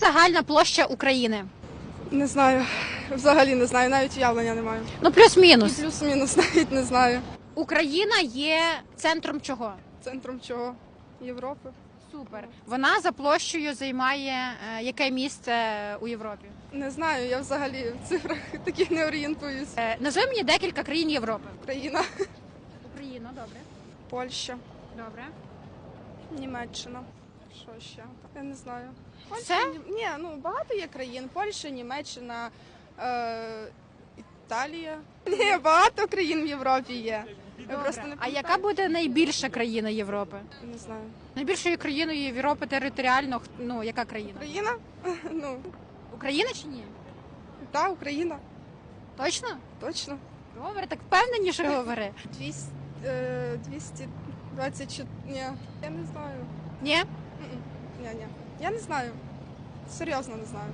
Яка загальна площа України? Не знаю. Взагалі не знаю, навіть уявлення не маю. Ну, плюс-мінус. плюс-мінус навіть не знаю. Україна є центром чого? Центром чого? Європи? Супер. Вона за площею займає е, яке місце у Європі? Не знаю, я взагалі в цифрах таких не орієнтуюсь. Е, назви мені декілька країн Європи. Україна, Україна, добре. Польща, Добре. Німеччина. Що ще? Я не знаю. Все? Ні, ну багато є країн. Польща, Німеччина, е, Італія. Ні, багато країн в Європі є. Я просто не А яка буде найбільша країна Європи? Не знаю. Найбільшою країною Європи територіально, х- ну яка країна? Україна? Ну, Україна чи ні? та, Україна. Точно? Точно. Добре, так впевненіше говори. 200, е, 224, ні, я не знаю. Ні? Ні, ні. Я не знаю. Серйозно не знаю.